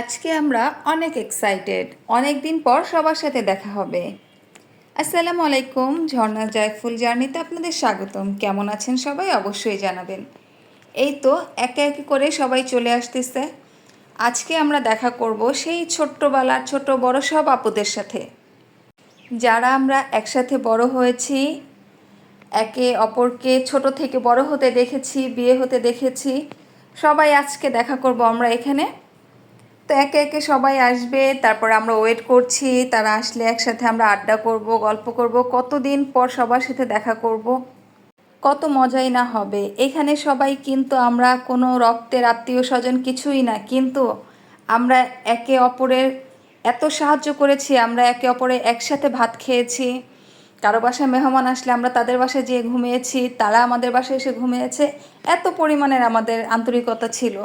আজকে আমরা অনেক এক্সাইটেড অনেক দিন পর সবার সাথে দেখা হবে। আসসালামু আলাইকুম, ঝর্ণা জয়ফুল জার্নিতে আপনাদের স্বাগতম। কেমন আছেন সবাই? অবশ্যই জানাবেন। এই তো একে একে করে সবাই চলে আসতেছে। আজকে আমরা দেখা করব সেই ছোট্টবেলার ছোট বড় সব আপুদের সাথে। যারা আমরা একসাথে বড় হয়েছি, একে অপরকে ছোট থেকে বড় হতে দেখেছি, বিয়ে হতে দেখেছি, সবাই আজকে দেখা করব আমরা এখানে। তো একে একে সবাই আসবে, তারপর আমরা ওয়েট করছি, তারা আসলে একসাথে আমরা আড্ডা করব, গল্প করব, কতদিন পর সবার সাথে দেখা করব, কত মজাই না হবে। এখানে সবাই কিন্তু আমরা কোনো রক্তের আত্মীয় স্বজন কিছুই না, কিন্তু আমরা একে অপরের এত সাহায্য করেছি, আমরা একে অপরে একসাথে ভাত খেয়েছি। কারও বাসায় মেহমান আসলে আমরা তাদের বাসায় যেয়ে ঘুমিয়েছি, তারা আমাদের বাসায় এসে ঘুমিয়েছে। এত পরিমাণের আমাদের আন্তরিকতা ছিল।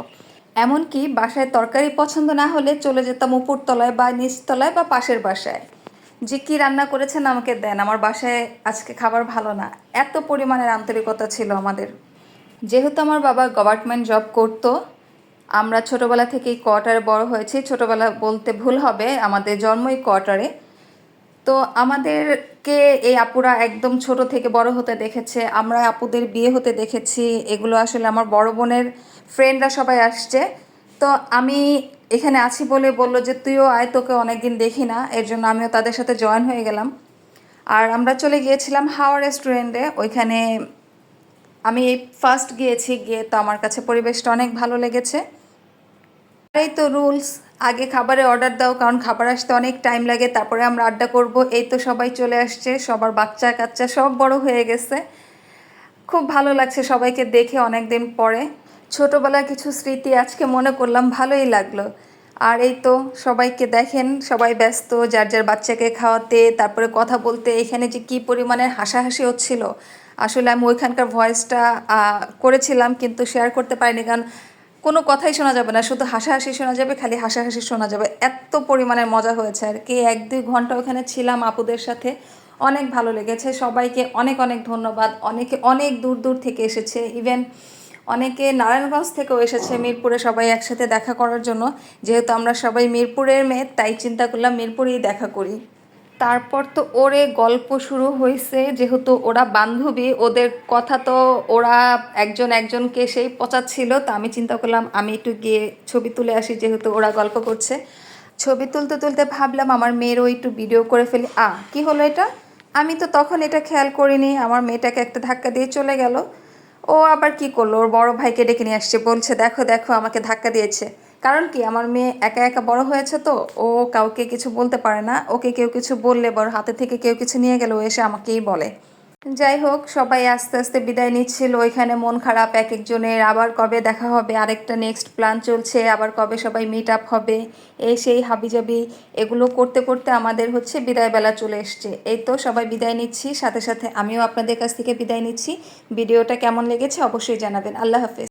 এমনকি বাসায় তরকারি পছন্দ না হলে চলে যেতাম উপরতলায় বা নিচতলায় বা পাশের বাসায়। যে কী রান্না করেছেন আমাকে দেন, আমার বাসায় আজকে খাবার ভালো না। এত পরিমাণের আন্তরিকতা ছিল আমাদের। যেহেতু আমার বাবা গভর্নমেন্ট জব করতো, আমরা ছোটোবেলা থেকেই কোয়ার্টারে বড় হয়েছি। ছোটোবেলা বলতে ভুল হবে, আমাদের জন্মই কোয়ার্টারে। তো আমাদেরকে এই আপুরা একদম ছোট থেকে বড় হতে দেখেছে, আমরা আপুদের বিয়ে হতে দেখেছি, এগুলো আসলে আমার বড় বোনের ফ্রেন্ডরা সবাই আসছে। তো আমি এখানে আছি বলে বলল যে, তুইও আয়, তোকে অনেকদিন দেখি না, এর জন্য আমিও তাদের সাথে জয়েন হয়ে গেলাম। আর আমরা চলে গিয়েছিলাম হাওয়া রেস্টুরেন্টে ওইখানে আমি ফার্স্ট গিয়েছি, গিয়ে তো আমার কাছে পরিবেশটা অনেক ভালো লেগেছে। এই তো রুলস, আগে খাবারে অর্ডার দাও, কারণ খাবার আসতে অনেক টাইম লাগে, তারপরে আমরা আড্ডা করব, এই তো সবাই চলে আসছে, সবার বাচ্চা কাচ্চা সব বড় হয়ে গেছে। খুব ভালো লাগছে সবাইকে দেখে অনেক দিন পরে। ছোটোবেলার কিছু স্মৃতি আজকে মনে করলাম ভালোই লাগল। আর এই তো সবাইকে দেখেন, সবাই ব্যস্ত, যার যার বাচ্চাকে খাওয়াতে, তারপরে কথা বলতে, এখানে যে কী পরিমাণে হাসাহাসি হচ্ছিল। আসলে আমি ওইখানকার ভয়েসটা করেছিলাম, কিন্তু শেয়ার করতে পারিনি, কারণ কোনো কথাই শোনা যাবে না, শুধু হাসাহাসি শোনা যাবে, খালি হাসাহাসি শোনা যাবে। এত পরিমাণে মজা হয়েছে আর কি। এক দুই ঘণ্টা ওখানে ছিলাম আপুদের সাথে, অনেক ভালো লেগেছে। সবাইকে অনেক অনেক ধন্যবাদ। অনেকে অনেক দূর দূর থেকে এসেছে। ইভেন অনেকে নারায়ণগঞ্জ থেকেও এসেছে মিরপুরে সবাই একসাথে দেখা করার জন্য। যেহেতু আমরা সবাই মিরপুরের মেয়ে, তাই চিন্তা করলাম মিরপুরেই দেখা করি। তারপর তো ওরে গল্প শুরু হয়েছে যেহেতু ওরা বান্ধবী, ওদের কথা তো ওরা একজন একজনকে সেই পচাচ্ছিল, তা আমি চিন্তা করলাম আমি একটু গিয়ে ছবি তুলে আসি যেহেতু ওরা গল্প করছে। ছবি তুলতে তুলতে ভাবলাম আমার মেয়েরও একটু ভিডিও করে ফেলি। আ, কি হলো এটা? আমি তো তখন এটা খেয়াল করিনি, আমার মেয়েটাকে একটা ধাক্কা দিয়ে চলে গেল। ও আবার কি করল? ওর বড় ভাইকে ডেকে নিয়ে আসছে, বলছে, দেখো দেখো, আমাকে ধাক্কা দিয়েছে। কারণ কি, আমার মেয়ে একা একা বড় হয়েছে তো, ও কাউকে কিছু বলতে পারে না। ওকে কেউ কিছু বললে বড় হাতে থেকে কেউ কিছু নিয়ে গেলে ও এসে আমাকেই বলে। যাই হোক, সবাই আস্তে আস্তে বিদায় নিচ্ছিল। ওইখানে মন খারাপ এক একজনের আবার কবে দেখা হবে, আরেকটা নেক্সট প্ল্যান চলছে, আবার কবে সবাই মিট আপ হবে, এই সেই হাবিজাবি, এগুলো করতে করতে আমাদের হচ্ছে বিদায়বেলা চলে এসছে। এই তো সবাই বিদায় নিচ্ছি, সাথে সাথে আমিও আপনাদের কাছ থেকে বিদায় নিচ্ছি। ভিডিওটা কেমন লেগেছে অবশ্যই জানাবেন। আল্লাহ হাফেজ।